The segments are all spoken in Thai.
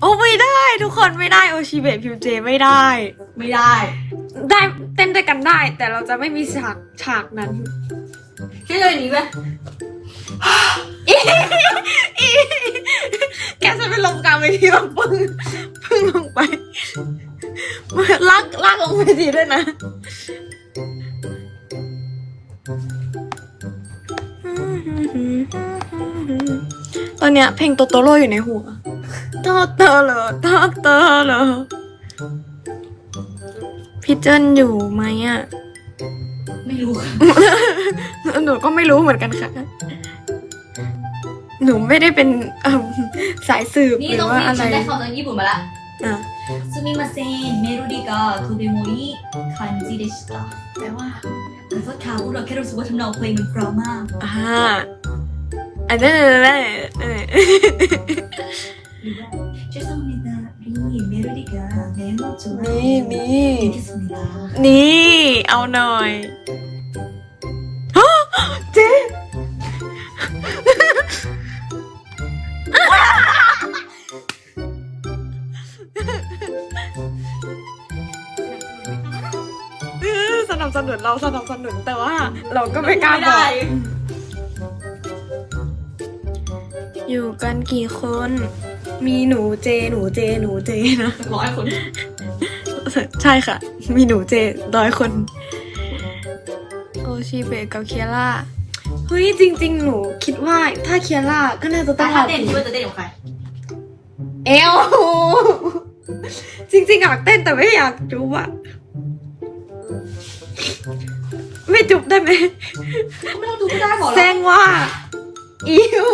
โอ้ไม่ได้ทุกคนไม่ได้โอชิเบะพิวเจไม่ได้ ไม่ได้ ได้เต้นด้วยกันได้ แต่เราจะไม่มีฉากฉากนั้นแค่เจออย่างนี้ไหมแกจะเป็นลมกลางเวทีแบบปึ้งปึ้งลงไปลากลากลงเวทีด้วยนะตอนเนี้ยเพลงโตโตโร่อยู่ในหัว ตาตาเหรอตาตาเหรอพี่เจนอยู่ไหมอะ ไม่รู้ค่ะ หนูก็ไม่รู้เหมือนกันค่ะ หนูไม่ได้เป็นสายสืบหรือว่านี้อะไรฉันได้คำจากญี่ปุ่นมาละซูมิมาเซนเมโลดิกาโทเบโมริคันจิเดชิตะแปลว่าคือว่าค่าวพวกเราแค่รู้สึกว่าทำนองเพลงมันพร้อมมากอ่าอันนั้นเออ 죄송합니다 이 메로디가 매우 좋아 นี่นี่ 듣겠습니다 นี่ เอาหน่อยฮะเจ๊ เออสนับสนุนเราสนับสนุนแต่ว่า เราก็ไม่กล้าบอก อยู่กันกี่คน มีหนูเจหนูเจหนูเจนะร้อยคน ใช่ค่ะ มีหนูเจร้อยคน โอชิเบะกับเคียร่าเฮ้ยจริง ๆ หนูคิดว่าถ้าเคียร่าก็น่าจะต้แต่องถ้าเอาเต้นคิดว่าจะเต้นกับใครเอวจริง ๆ อยากเต้นแต่ไม่อยากจุ๊บอะไม่จุ๊บได้ไหม ไม่ต้องดูก็ได้บอกแซแล้วงว่า อิว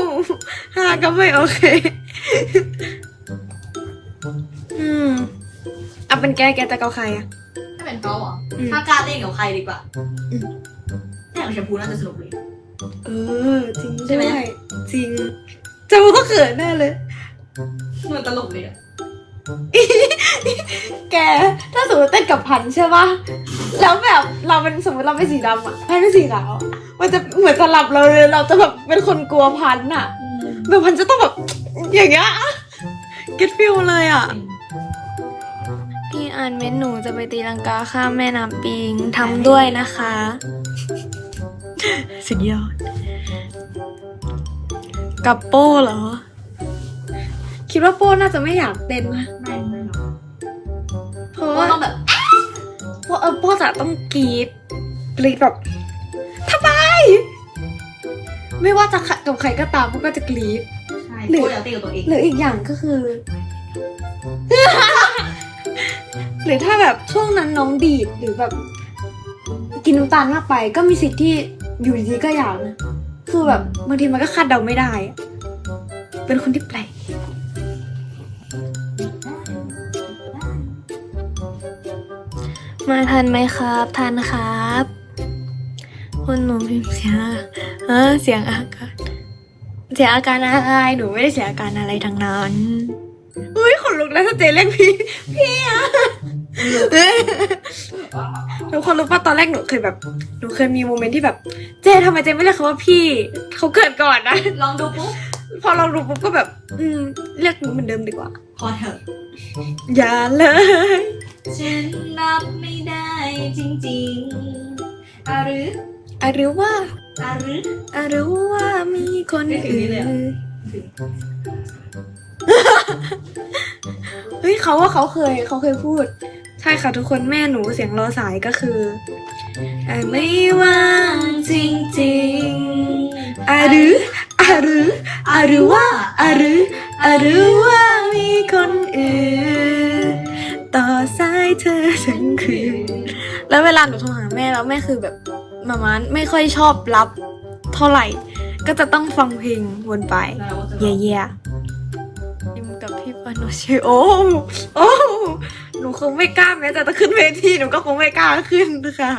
ฮาก็ไม่โอเค อืมเอาเป็นแกแกจะเกาใครอะถ้าเป็นเขาเหรออืม ถ้ากล้าเต้นกับใครดีกว่าอืมเต้นกับแชมพูน่าจะสนุกเลย เออจริงใช่ไหม ด้วยจริงจะมันก็เขินแน่เลย มันตลกเลยอะแก ถ้าสมมติเต้นกับพันธุ์ใช่ปะแล้วแบบเราเป็นสมมติเราเป็นสีดำอะพันธุ์เป็นสีขาวอะมันจะเหมือนสลับเราเลย เราจะแบบเป็นคนกลัวพันธุ์อะ แบบพันธุ์จะต้องแบบ อย่างเงี้ย get feel เลยอะพี่อ่านเม้นหนูจะไปตีลังกาข้ามแม่น้ำปิงทำด้วยนะคะ สุดยอด กับโป้เหรอ คิดว่าโป้น่าจะไม่อยากเต้นนะไม่ไม่หรอกเพราะก็ว่าต้องแบบ เพราะเออโป้จะต้องกรีดกรีดแบบทำไม ไม่ว่าจะกับใครก็ตามโป้ก็จะกรีดใช่หรือโคตรอยากเต้นกับตัวเองหรืออีกอย่างก็คือ หรือถ้าแบบช่วงนั้นน้องดีดหรือแบบ กินน้ำตาลมากไป ก็มีสิทธิ์ที่อยู่ดีๆก็อยากนะคือแบบบางทีมันก็คาดเดาไม่ได้อะเป็นคนที่แปลกมาทันไหมครับ ทันครับคุณหนูพิมพ์เสีย งเออเสียงอาการ เสียอาการอะไร หนูไม่ได้เสียอาการอะไรทั้งนั้นอุ้ยขนลุกแล้วถ้าเจเรียกพี่พี่อะทุกคนรู้ป่ะตอนแรกหนูเคยแบบหนูเคยมีโมเมนต์ที่แบบ เจทำไมเจไม่เรียกเขาว่าพี่เขาเกิดก่อนนะ ลองดูปุ๊บพอเรารู้ปุ๊บก็แบบ อืมเรียกหนูเหมือนเดิมดีกว่า พอเถอะ อย่าเลย ฉันรับไม่ได้จริงๆอาหรืออะหรือว่า อาหรืออะหรือว่ามีคนไม่ถึงอื่นี่เลยอะนเฮ้ยเขาว่าเขาเคยเขาเคยพูด ใช่ค่ะทุกคนแม่หนูเสียงรอสายก็คืออะไม่ว่างจริงๆอะหรืออะหรืออะหรือว่าอะหรืออะหรือว่ามีคนอื่น ต่อสายเธอทั้งคืนแล้วเวลาหนูโทรหาแม่แล้วแม่คือแบบ มามันไม่ค่อยชอบรับเท่าไหร่ ก็จะต้องฟังเพลงวนไปเราก็จะเย่เย่ยิมกับพี่ปานโนเชโอ้โอ้หนูคงไม่กล้าแม้แต่จะขึ้นเวทีหนูก็คงไม่กล้าขึ้นค่ะ